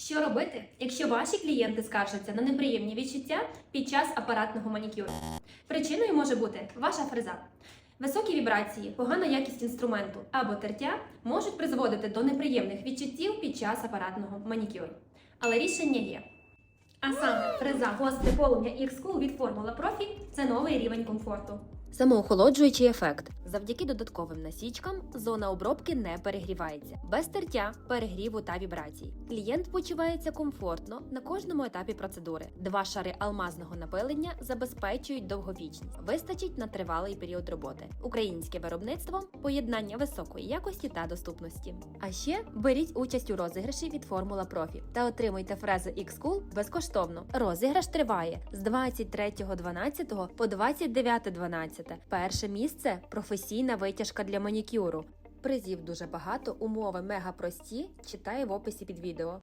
Що робити, якщо ваші клієнти скаржаться на неприємні відчуття під час апаратного манікюру? Причиною може бути ваша фреза. Високі вібрації, погана якість інструменту або тертя можуть призводити до неприємних відчуттів під час апаратного манікюру. Але рішення є. А саме фреза гостре полум'я X-Cool від Formula Profi – це новий рівень комфорту. Самоохолоджуючий ефект. Завдяки додатковим насічкам зона обробки не перегрівається, без тертя, перегріву та вібрацій. Клієнт почувається комфортно на кожному етапі процедури. Два шари алмазного напилення забезпечують довговічність, вистачить на тривалий період роботи. Українське виробництво поєднання високої якості та доступності. А ще беріть участь у розіграші від Формула Профі та отримуйте фрези X-Cool безкоштовно. Розіграш триває з 23.12 по 29.12. Перше місце професійна витяжка для манікюру. Призів дуже багато, умови мега прості. Читай в описі під відео.